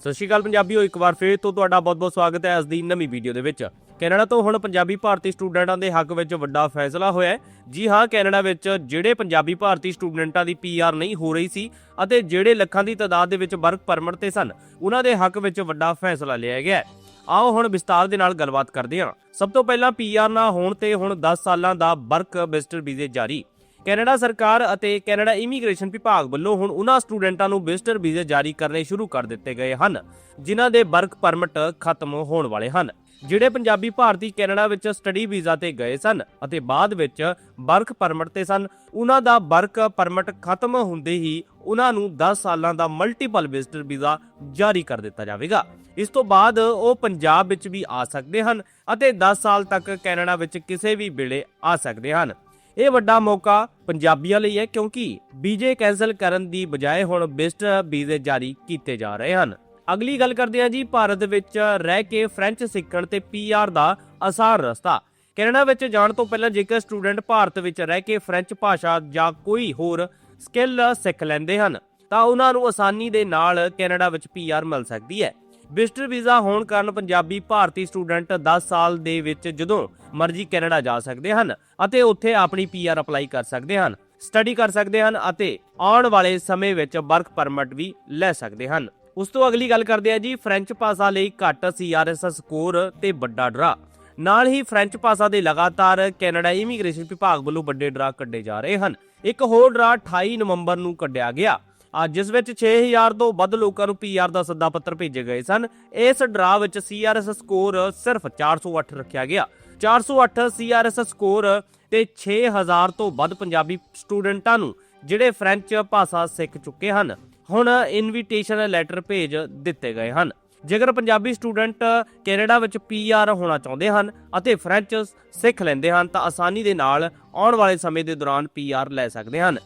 ਸਤਿ ਸ਼੍ਰੀ ਅਕਾਲ ਪੰਜਾਬੀਓ, ਇੱਕ ਵਾਰ ਫੇਰ ਤੋਂ ਤੁਹਾਡਾ ਬਹੁਤ-ਬਹੁਤ ਸਵਾਗਤ ਹੈ ਅੱਜ ਦੀ ਨਵੀਂ ਵੀਡੀਓ ਦੇ ਵਿੱਚ। ਕੈਨੇਡਾ ਤੋਂ ਹੁਣ ਪੰਜਾਬੀ ਭਾਰਤੀ ਸਟੂਡੈਂਟਾਂ ਦੇ ਹੱਕ ਵਿੱਚ ਵੱਡਾ ਫੈਸਲਾ ਹੋਇਆ ਹੈ। ਜੀ ਹਾਂ, ਕੈਨੇਡਾ ਵਿੱਚ ਜਿਹੜੇ ਪੰਜਾਬੀ ਭਾਰਤੀ ਸਟੂਡੈਂਟਾਂ ਦੀ ਪੀਆਰ ਨਹੀਂ ਹੋ ਰਹੀ ਸੀ ਅਤੇ ਜਿਹੜੇ ਲੱਖਾਂ ਦੀ ਤਾਦਾਦ ਦੇ ਵਿੱਚ ਵਰਕ ਪਰਮਿਟ ਤੇ ਸਨ, ਉਹਨਾਂ ਦੇ ਹੱਕ ਵਿੱਚ ਵੱਡਾ ਫੈਸਲਾ ਲਿਆ ਗਿਆ ਹੈ। ਆਓ ਹੁਣ ਵਿਸਤਾਰ ਦੇ ਨਾਲ ਗੱਲਬਾਤ ਕਰਦੇ ਹਾਂ। ਸਭ ਤੋਂ ਪਹਿਲਾਂ ਪੀਆਰ ਨਾ ਹੋਣ ਤੇ ਹੁਣ 10 ਸਾਲਾਂ ਦਾ ਵਰਕ ਵਿਜ਼ਟਰ ਵੀਜ਼ੇ ਜਾਰੀ। ਕੈਨੇਡਾ ਸਰਕਾਰ ਅਤੇ ਕੈਨੇਡਾ ਇਮੀਗ੍ਰੇਸ਼ਨ ਵਿਭਾਗ ਵੱਲੋਂ ਹੁਣ ਉਹਨਾਂ ਸਟੂਡੈਂਟਾਂ ਨੂੰ ਵਿਜ਼ਟਰ ਵੀਜ਼ੇ ਜਾਰੀ ਕਰਨੇ ਸ਼ੁਰੂ ਕਰ ਦਿੱਤੇ ਗਏ ਹਨ, ਜਿਨ੍ਹਾਂ ਦੇ ਵਰਕ ਪਰਮਿਟ ਖਤਮ ਹੋਣ ਵਾਲੇ ਹਨ। ਜਿਹੜੇ ਪੰਜਾਬੀ ਭਾਰਤੀ ਕੈਨੇਡਾ ਵਿੱਚ ਸਟੱਡੀ ਵੀਜ਼ਾ ਤੇ ਗਏ ਸਨ ਅਤੇ ਬਾਅਦ ਵਿੱਚ ਵਰਕ ਪਰਮਿਟ ਤੇ ਸਨ, ਉਹਨਾਂ ਦਾ ਵਰਕ ਪਰਮਿਟ ਖਤਮ ਹੁੰਦੇ ਹੀ ਉਹਨਾਂ ਨੂੰ 10 ਸਾਲਾਂ ਦਾ ਮਲਟੀਪਲ ਵਿਜ਼ਟਰ ਵੀਜ਼ਾ ਜਾਰੀ ਕਰ ਦਿੱਤਾ ਜਾਵੇਗਾ। ਇਸ ਤੋਂ ਬਾਅਦ ਉਹ ਪੰਜਾਬ ਵਿੱਚ ਵੀ ਆ ਸਕਦੇ ਹਨ ਅਤੇ 10 ਸਾਲ ਤੱਕ ਕੈਨੇਡਾ ਵਿੱਚ ਕਿਸੇ ਵੀ ਵੇਲੇ ਆ ਸਕਦੇ ਹਨ। ਇਹ ਵੱਡਾ ਮੌਕਾ ਪੰਜਾਬੀਆਂ ਲਈ ਹੈ ਕਿਉਂਕਿ ਵੀਜ਼ੇ ਕੈਨਸਲ ਕਰਨ ਦੀ ਬਜਾਏ ਹੁਣ ਬੈਸਟ ਵੀਜ਼ੇ ਜਾਰੀ ਕੀਤੇ ਜਾ ਰਹੇ ਹਨ। ਅਗਲੀ ਗੱਲ ਕਰਦੇ ਹਾਂ ਜੀ, ਭਾਰਤ ਵਿੱਚ ਰਹਿ ਕੇ ਫ੍ਰੈਂਚ ਸਿੱਖਣ ਤੇ ਪੀਆਰ ਦਾ ਆਸਾਨ ਰਸਤਾ। ਕੈਨੇਡਾ ਵਿੱਚ ਜਾਣ ਤੋਂ ਪਹਿਲਾਂ ਜੇਕਰ ਸਟੂਡੈਂਟ ਭਾਰਤ ਵਿੱਚ ਰਹਿ ਕੇ ਫ੍ਰੈਂਚ ਭਾਸ਼ਾ ਜਾਂ ਕੋਈ ਹੋਰ ਸਕਿੱਲ ਸਿੱਖ ਲੈਂਦੇ ਹਨ, ਤਾਂ ਉਹਨਾਂ ਨੂੰ ਆਸਾਨੀ ਦੇ ਨਾਲ ਕੈਨੇਡਾ ਵਿੱਚ ਪੀਆਰ ਮਿਲ ਸਕਦੀ ਹੈ। ਵਿਜ਼ਟਰ ਵੀਜ਼ਾ ਹੋਣ ਕਾਰਨ ਪੰਜਾਬੀ ਭਾਰਤੀ ਸਟੂਡੈਂਟ 10 ਸਾਲ ਦੇ ਵਿੱਚ ਜਦੋਂ ਮਰਜ਼ੀ ਕੈਨੇਡਾ ਜਾ ਸਕਦੇ ਹਨ ਅਤੇ ਉੱਥੇ ਆਪਣੀ ਪੀਆਰ ਅਪਲਾਈ ਕਰ ਸਕਦੇ ਹਨ, ਸਟੱਡੀ ਕਰ ਸਕਦੇ ਹਨ ਅਤੇ ਆਉਣ ਵਾਲੇ ਸਮੇਂ ਵਿੱਚ ਵਰਕ ਪਰਮਿਟ ਵੀ ਲੈ ਸਕਦੇ ਹਨ। ਉਸ ਤੋਂ ਅਗਲੀ ਗੱਲ ਕਰਦੇ ਆ ਜੀ, ਫ੍ਰੈਂਚ ਭਾਸ਼ਾ ਲਈ ਘੱਟ ਸੀਆਰਐਸ ਸਕੋਰ ਤੇ ਵੱਡਾ ਡਰਾ। ਨਾਲ ਹੀ ਫ੍ਰੈਂਚ ਭਾਸ਼ਾ ਦੇ ਲਗਾਤਾਰ ਕੈਨੇਡਾ ਇਮੀਗ੍ਰੇਸ਼ਨ ਵਿਭਾਗ ਵੱਲੋਂ ਵੱਡੇ ਡਰਾ ਕੱਢੇ ਜਾ ਰਹੇ ਹਨ। ਇੱਕ ਹੋਰ ਡਰਾ 28 ਨਵੰਬਰ ਨੂੰ ਕੱਢਿਆ ਗਿਆ। ਜਿਸ ਵਿੱਚ 6000 ਤੋਂ ਵੱਧ ਲੋਕਾਂ ਨੂੰ ਪੀਆਰ ਦਾ ਸੱਦਾ ਪੱਤਰ ਭੇਜੇ ਗਏ ਸਨ। ਇਸ ਡਰਾ ਵਿੱਚ ਸੀਆਰਐਸ ਸਕੋਰ ਸਿਰਫ 408 ਰੱਖਿਆ ਗਿਆ। 408 ਸੀਆਰਐਸ ਸਕੋਰ ਤੇ 6000 ਤੋਂ ਵੱਧ ਪੰਜਾਬੀ ਸਟੂਡੈਂਟਾਂ ਨੂੰ, ਜਿਹੜੇ ਫ੍ਰੈਂਚ ਭਾਸ਼ਾ ਸਿੱਖ ਚੁੱਕੇ ਹਨ, ਹੁਣ ਇਨਵੀਟੇਸ਼ਨ ਲੈਟਰ ਭੇਜ ਦਿੱਤੇ ਗਏ ਹਨ। ਜੇਕਰ ਪੰਜਾਬੀ ਸਟੂਡੈਂਟ ਕੈਨੇਡਾ ਵਿੱਚ ਪੀਆਰ ਹੋਣਾ ਚਾਹੁੰਦੇ ਹਨ ਅਤੇ ਫ੍ਰੈਂਚ ਸਿੱਖ ਲੈਂਦੇ ਹਨ, ਤਾਂ ਆਸਾਨੀ ਦੇ ਨਾਲ ਆਉਣ ਵਾਲੇ ਸਮੇਂ ਦੇ ਦੌਰਾਨ ਪੀਆਰ ਲੈ ਸਕਦੇ ਹਨ।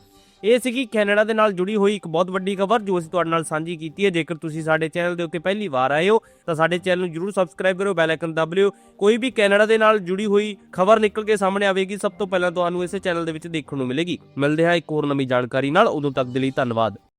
ਇਹ ਸੀਗੀ ਕੈਨੇਡਾ ਦੇ ਨਾਲ ਜੁੜੀ ਹੋਈ ਇੱਕ ਬਹੁਤ ਵੱਡੀ ਖਬਰ ਜੋ ਅਸੀਂ ਤੁਹਾਡੇ ਨਾਲ ਸਾਂਝੀ ਕੀਤੀ ਹੈ। ਜੇਕਰ ਤੁਸੀਂ ਸਾਡੇ ਚੈਨਲ ਦੇ ਉੱਤੇ ਪਹਿਲੀ ਵਾਰ ਆਏ ਹੋ, ਤਾਂ ਸਾਡੇ ਚੈਨਲ ਨੂੰ ਜਰੂਰ ਸਬਸਕ੍ਰਾਈਬ ਕਰੋ, ਬੈਲ ਆਈਕਨ ਦਬ ਲਿਓ। ਕੋਈ ਵੀ ਕੈਨੇਡਾ ਦੇ ਨਾਲ ਜੁੜੀ ਹੋਈ ਖਬਰ ਨਿਕਲ ਕੇ ਸਾਹਮਣੇ ਆਵੇਗੀ, ਸਭ ਤੋਂ ਪਹਿਲਾਂ ਤੁਹਾਨੂੰ ਇਸੇ ਚੈਨਲ ਦੇ ਵਿੱਚ ਦੇਖਣ ਨੂੰ ਮਿਲੇਗੀ। ਮਿਲਦੇ ਹਾਂ ਇੱਕ ਹੋਰ ਨਵੀਂ ਜਾਣਕਾਰੀ ਨਾਲ। ਉਦੋਂ ਤੱਕ ਦੇ ਲਈ ਧੰਨਵਾਦ।